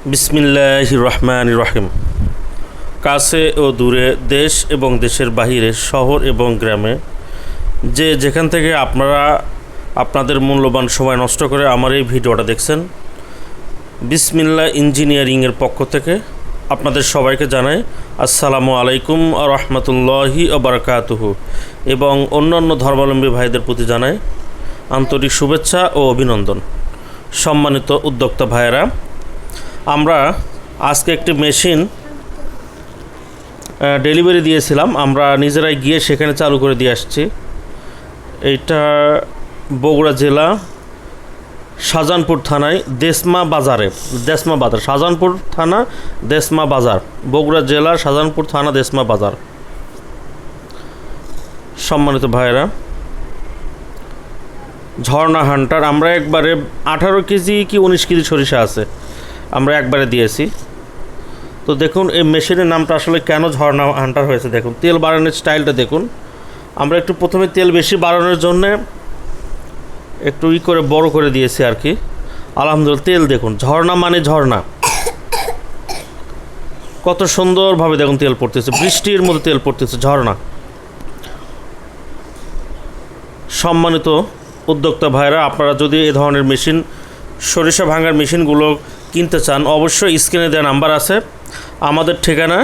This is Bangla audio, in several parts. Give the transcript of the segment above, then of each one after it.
বিসমিল্লাহ রহমান রহিম কাছে ও দূরে দেশ এবং দেশের বাহিরে শহর এবং গ্রামে যে যেখান থেকে আপনারা আপনাদের মূল্যবান সময় নষ্ট করে আমার এই ভিডিওটা দেখছেন বিসমিল্লা ইঞ্জিনিয়ারিংয়ের পক্ষ থেকে আপনাদের সবাইকে জানাই আসসালামু আলাইকুম রহমতুল্লাহি আবরকাতুহু এবং অন্যান্য ধর্মাবলম্বী ভাইদের প্রতি জানাই আন্তরিক শুভেচ্ছা ও অভিনন্দন। সম্মানিত উদ্যোক্তা ভাইয়েরা আমরা আজকে একটি মেশিন ডেলিভারি দিয়েছিলাম। আমরা নিজেরাই গিয়ে সেখানে চালু করে দিয়ে আসছি। এইটা বগুড়া জেলা, শাহজাহানপুর থানায় দেসমা বাজারে। দেসমা বাজার, শাহজাহানপুর থানা দেসমা বাজার। বগুড়া জেলা, শাহজাহানপুর থানা দেসমা বাজার। সম্মানিত ভাইয়েরা, ঝর্ণা হান্টার, আমরা একবারে আঠারো কেজি কি উনিশ কেজি সরিষা আছে? আমরা একবারে দিয়েছি। তো দেখুন, এই মেশিনের নামটা আসলে কেন ঝর্ণা হান্টার হয়েছে দেখুন। তেল বাড়ানোর স্টাইলটা দেখুন। আমরা একটু প্রথমে তেল বেশি বাড়ানোর জন্যে একটু ই করে, বড় করে দিয়েছি আর কি। আলহামদুলিল্লাহ, তেল দেখুন, ঝর্ণা মানে ঝর্ণা। কত সুন্দরভাবে দেখুন তেল পড়তেছে, বৃষ্টির মধ্যে তেল পড়তেছে, ঝর্ণা। সম্মানিত উদ্যোক্তা ভাইরা, আপনারা যদি এ ধরনের মেশিন, সরিষা ভাঙার মেশিনগুলো কিনতে চান, অবশ্যই স্ক্রিনে দেওয়া নাম্বার আছে। আমাদের ঠিকানা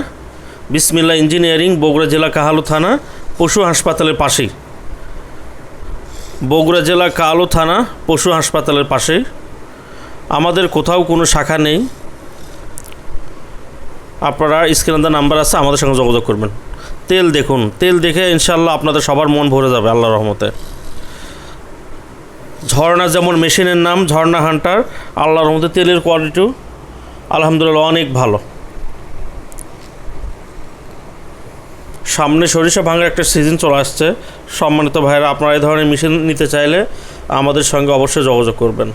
বিসমিল্লা ইঞ্জিনিয়ারিং, বগুড়া জেলা কাহালু থানা, পশু হাসপাতালের পাশেই। বগুড়া জেলা কালো থানা, পশু হাসপাতালের পাশেই। আমাদের কোথাও কোনো শাখা নেই। আপনারা স্ক্রিনে দেওয়া নাম্বার আছে, আমাদের সঙ্গে যোগাযোগ করবেন। তেল দেখুন, তেল দেখে ইনশাল্লাহ আপনাদের সবার মন ভরে যাবে আল্লাহ রহমতে। ঝর্ণা যেমন মেশিনের নাম, ঝর্ণা হান্টার, আল্লাহর মধ্যে তেলের কোয়ালিটিও আলহামদুলিল্লাহ অনেক ভালো। সামনে সরিষা ভাঙার একটা সিজন চলে আসছে। সম্মানিত ভাইয়েরা, আপনারা এই ধরনের মেশিন নিতে চাইলে আমাদের সঙ্গে অবশ্যই যোগাযোগ করবেন।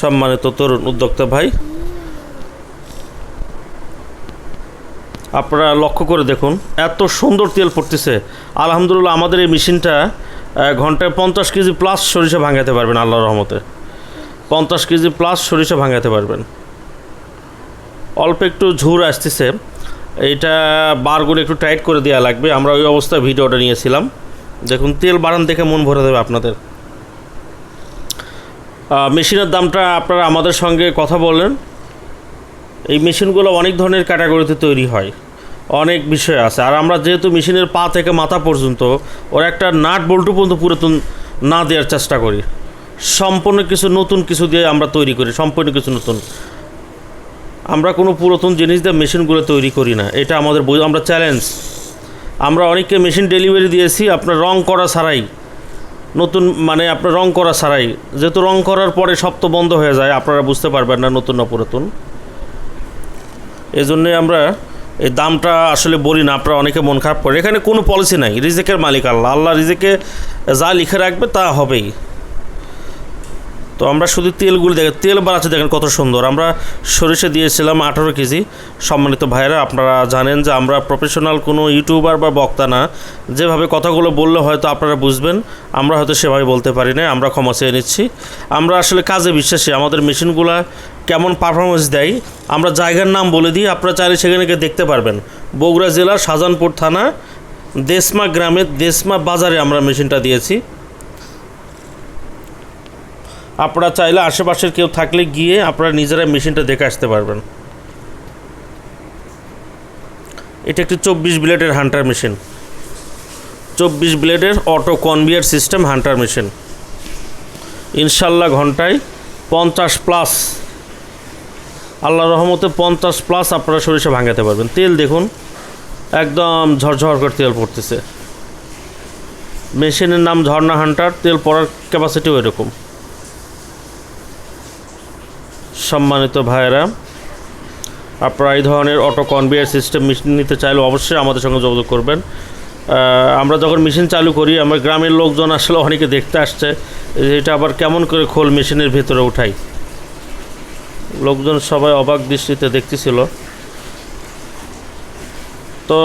সম্মানিত তরুণ উদ্যোক্তা ভাই, আপনারা লক্ষ্য করে দেখুন, এত সুন্দর তেল পড়তেছে। আলহামদুলিল্লাহ আমাদের এই মেশিনটা ঘন্টায় পঞ্চাশ কেজি প্লাস সরিষা ভাঙাতে পারবেন, আল্লাহর রহমতে। পঞ্চাশ কেজি প্লাস সরিষা ভাঙাতে পারবেন। অল্প একটু ঝুর আসতেছে, এইটা বারগুলো একটু টাইট করে দেওয়া লাগবে। আমরা ওই অবস্থায় ভিডিওটা নিয়েছিলাম। দেখুন, তেল বাড়ান দেখে মন ভরে দেবে আপনাদের। মেশিনের দামটা আপনারা আমাদের সঙ্গে কথা বলেন এই মেশিনগুলো অনেক ধরনের ক্যাটাগরিতে তৈরি হয়। অনেক বিষয় আছে। আর আমরা যেহেতু মেশিনের পা থেকে মাথা পর্যন্ত, ওর একটা নাট বল্টু পর্যন্ত পুরাতন না দেওয়ার চেষ্টা করি। সম্পূর্ণ কিছু নতুন কিছু দিয়ে আমরা তৈরি করি, সম্পূর্ণ কিছু নতুন। আমরা কোনো পুরাতন জিনিস দিয়ে মেশিনগুলো তৈরি করি না, এটা আমাদের আমরা চ্যালেঞ্জ আমরা অনেককে মেশিন ডেলিভারি দিয়েছি, আপনার রং করা ছাড়াই। নতুন মানে আপনার রং করা ছাড়াই। যেহেতু রং করার পরে সব তো বন্ধ হয়ে যায়, আপনারা বুঝতে পারবেন না নতুন না পুরাতন। এজন্যে আমরা এই দামটা আসলে বলি না, আপনারা অনেকে মন খারাপ করে। এখানে কোনো পলিসি নাই। রিজেকের মালিক আল্লাহ। আল্লাহ রিজেকে যা লিখে রাখবে তা হবেই। তো আমরা শুধু তেলগুলো দেখেন, তেল বাড়াচ্ছে দেখেন কত সুন্দর। আমরা সরিষা দিয়েছিলাম আঠারো কেজি। সম্মানিত ভাইরা আপনারা জানেন যে আমরা প্রফেশনাল কোনো ইউটিউবার বা বক্তা না। যেভাবে কথাগুলো বললে হয়তো আপনারা বুঝবেন, আমরা হয়তো সেভাবে বলতে পারি না আমরা ক্ষমা চেয়ে নিচ্ছি। আমরা আসলে কাজে বিশ্বাসী, আমাদের মেশিনগুলা কেমন পারফরমেন্স দেয়, আমরা জায়গার নাম বলে দিই, আপনারা চাইলে সেখানে গিয়ে দেখতে পারবেন। বগুড়া জেলার শাহজাহানপুর থানা, দেশমা গ্রামের দেশমা বাজারে আমরা মেশিনটা দিয়েছি। আপনারা চাইলে আশেপাশের কেউ থাকলে গিয়ে আপনারা নিজেরা মেশিনটা দেখে আসতে পারবেন। এটা একটি চব্বিশ ব্লেডের হান্টার মেশিন। চব্বিশ ব্লেডের auto conveyor system hunter machine. ইনশাল্লাহ ঘন্টায় পঞ্চাশ প্লাস আল্লাহ রহমতে পঞ্চাশ প্লাস আপনারা সরিষা ভাঙাতে পারবেন। তেল দেখুন, একদম ঝরঝর করে তেল পড়তেছে। মেশিনের নাম ঝর্ণা হান্টার, তেল পড়ার ক্যাপাসিটিও এরকম। সম্মানিত ভাইয়েরা, আপনারা এই ধরনের অটো কনভেয়ার সিস্টেম মেশিন নিতে চাইলে অবশ্যই আমাদের সঙ্গে যোগাযোগ করবেন। আমরা যখন মেশিন চালু করি, আমার গ্রামের লোকজন আসলে অনেকে দেখতে আসছে, এটা আবার কেমন করে খোল মেশিনের ভেতরে উঠাই? লোকজন সবাই অবাক দৃষ্টিতে দেখতেছিল। তো